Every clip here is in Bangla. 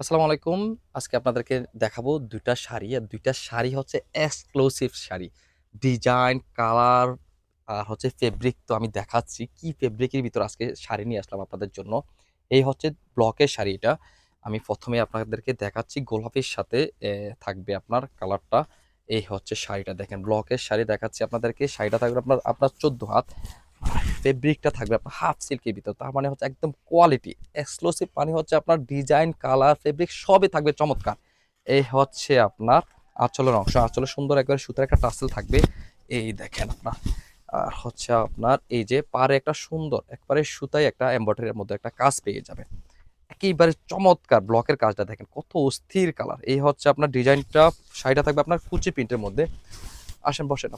আসসালামু আলাইকুম। আজকে আপনাদেরকে দেখাবো দুইটা শাড়ি। আর দুইটা শাড়ি হচ্ছে এক্সক্লুসিভ শাড়ি। ডিজাইন, কালার আর হচ্ছে ফেব্রিক তো আমি দেখাচ্ছি। কি ফেব্রিকের ভিতর আজকে শাড়ি নিয়ে আসলাম আপনাদের জন্য। এই হচ্ছে ব্লকের শাড়ি এটা। আমি প্রথমে আপনাদেরকে দেখাচ্ছি গোলাপির সাথে থাকবে আপনার কালারটা। এই হচ্ছে শাড়িটা দেখেন ব্লকের শাড়ি দেখাচ্ছি আপনাদেরকে। শাড়িটা থাকবে আপনার আপনার ১৪ হাত। ফেব্রিকটা থাকবে আপনার হাফ সিল্কের ভিতর। তার মানে হচ্ছে একদম কোয়ালিটি। এক্সক্লুসিভ মানে হচ্ছে আপনার ডিজাইন, কালার, ফেব্রিক সবই থাকবে চমৎকার। এই হচ্ছে আপনার আঁচলের অংশ। আঁচলে সুন্দর একবারে সুতার একটা টাসেল থাকবে। এই দেখেন আপনার। আর হচ্ছে আপনার এই যে পারে একটা সুন্দর একবারে সুতায় একটা এমব্রয়ডারির মধ্যে একটা কাজ পেয়ে যাবে একেবারে চমৎকার ব্লকের কাজটা দেখেন কত অস্থির কালার। এই হচ্ছে আপনার ডিজাইনটা শাড়িটা থাকবে আপনার কুচি প্রিন্টের মধ্যে। আসেন বসেন।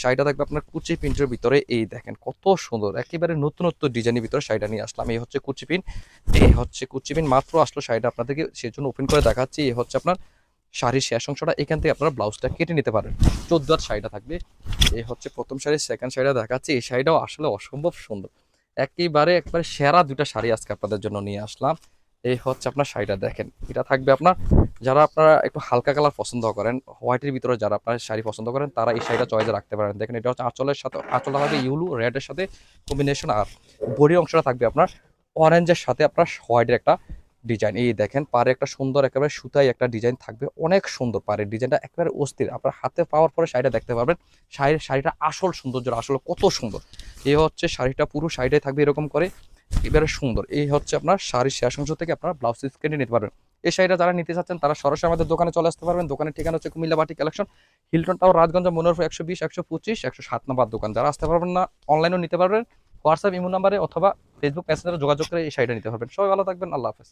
শাড়িটা থাকবে আপনার কুচি প্রিন্টের ভিতরে এই দেখেন কত সুন্দর একেবারে নতুনত্ব ডিজাইনের ভিতরে শাড়িটা নিয়ে আসলাম। এই হচ্ছে কুচি প্রিন্ট। এই হচ্ছে কুচি প্রিন্ট মাত্র আসলো শাড়িটা আপনাদেরকে সেই জন্য ওপেন করে দেখাচ্ছি। এই হচ্ছে আপনার শাড়ির শেষ অংশটা এখান থেকে আপনারা ব্লাউজটা কেটে নিতে পারেন। ১৪ হাত শাড়িটা থাকবে। এই হচ্ছে প্রথম শাড়ি, সেকেন্ড শাড়িটা দেখাচ্ছি। এই শাড়িটাও আসলে অসম্ভব সুন্দর। একেবারে একবারে সেরা ২ টা শাড়ি আজকে আপনাদের জন্য নিয়ে আসলাম। এই হচ্ছে আপনার শাড়িটা দেখেন। এটা থাকবে আপনার যারা আপনারা একটু হালকা কালার পছন্দ করেন, হোয়াইটের ভিতরে যারা আপনারা শাড়ি পছন্দ করেন তারা এই শাড়িটা চয়েসে রাখতে পারেন। দেখেন এটা হচ্ছে আঁচলের সাথে আঁচলটা থাকবে ইউলু রেডের সাথে কম্বিনেশন আর বডির অংশটা থাকবে আপনার অরেঞ্জের সাথে আপনার হোয়াইটের একটা ডিজাইন। এই দেখেন পাড়ে একটা সুন্দর একেবারে সুতায় একটা ডিজাইন থাকবে। অনেক সুন্দর পাড়ের ডিজাইনটা একেবারে অস্থির। আপনার হাতে পাওয়ার পরে শাড়িটা দেখতে পারবেন। শাড়ির শাড়িটা আসল সৌন্দর্য আসলে কত সুন্দর। এই হচ্ছে শাড়িটা পুরো শাড়িটাই থাকবে এরকম করে একেবারে সুন্দর। এই হচ্ছে আপনার শাড়ির শেষ অংশ থেকে আপনার ব্লাউজ পিস কেটে নিতে পারবেন। এই শাড়িটা যারা নিতে চাচ্ছেন তারা সরাসরি আমাদের দোকানে চলে আসতে পারবেন। দোকানের ঠিকানা হচ্ছে কুমিল্লা বাটি কালেকশন, হিলটন টাওয়ার, রাজগঞ্জ, মনোরফ একশো বিশ একশো পঁচিশ একশো সাত নম্বর দোকান। যারা আসতে পারবেন না অনলাইনেও নিতে পারবেন। হোয়াটসঅ্যাপ, ইমো নাম্বারে অথবা ফেসবুক মেসেঞ্জারে যোগাযোগ করে এই শাড়িটা নিতে পারবেন। সবাই ভালো থাকবেন। আল্লাহ হাফেজ।